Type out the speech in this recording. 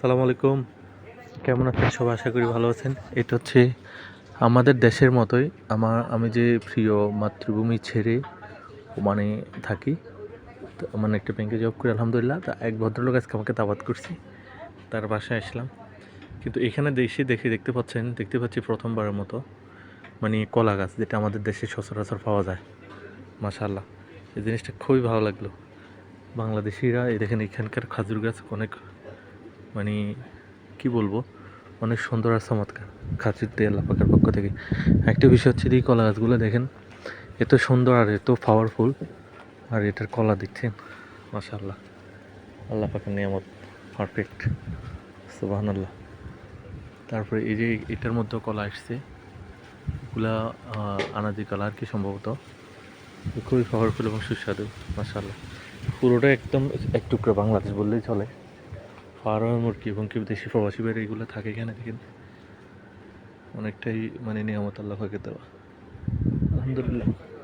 সালাম আলাইকুম। কেমন আছেন? সবাই আশা করি ভালো আছেন। এটা হচ্ছে আমাদের দেশের মতোই আমার, আমি যে প্রিয় মাতৃভূমি ছেড়ে মানে থাকি। তো মানে একটা ব্যাংকে জব করি, আলহামদুলিল্লাহ। তা এক ভদ্রলোক আজকে আমাকে দাবাত করছি, তার বাসায় আসলাম। কিন্তু এখানে দেশে দেখে দেখতে পাচ্ছেন, দেখতে পাচ্ছি প্রথমবারের মতো মানে কলা গাছ যেটা আমাদের দেশে সচরাচর পাওয়া যায়। মাশাল্লাহ এই জিনিসটা খুবই ভালো লাগল। বাংলাদেশিরা দেখেন এখানকার খাজুর গাছ অনেক মানে কি বলব? অনেক সুন্দর আর চমৎকার। খাজুর দিয়ে আল্লাপাকের পক্ষ থেকে। একটা বিষয় হচ্ছে এই কলা গাছগুলো দেখেন, এত সুন্দর আর এত পাওয়ারফুল আর এটার কলা দেখছেন? মাশাল্লাহ আল্লাহ পাকের নিয়ামত পারফেক্ট সুবাহান আল্লাহ তারপরে এই যে, এটার মধ্যেও কলা আসছে। এগুলা আনাজি কলা আর কি সম্ভবত। খুবই পাওয়ারফুল এবং সুস্বাদু মাশাল্লাহ পুরোটা একদম এক টুকরো বাংলাদেশ বললেই চলে। ফার্মের মুরগি এবং কি দেশি প্রবাসী বাইরে এগুলো থাকে এখানে, দেখেন। অনেকটাই মানে নিয়ামত আল্লাহ দেওয়া। আলহামদুলিল্লাহ।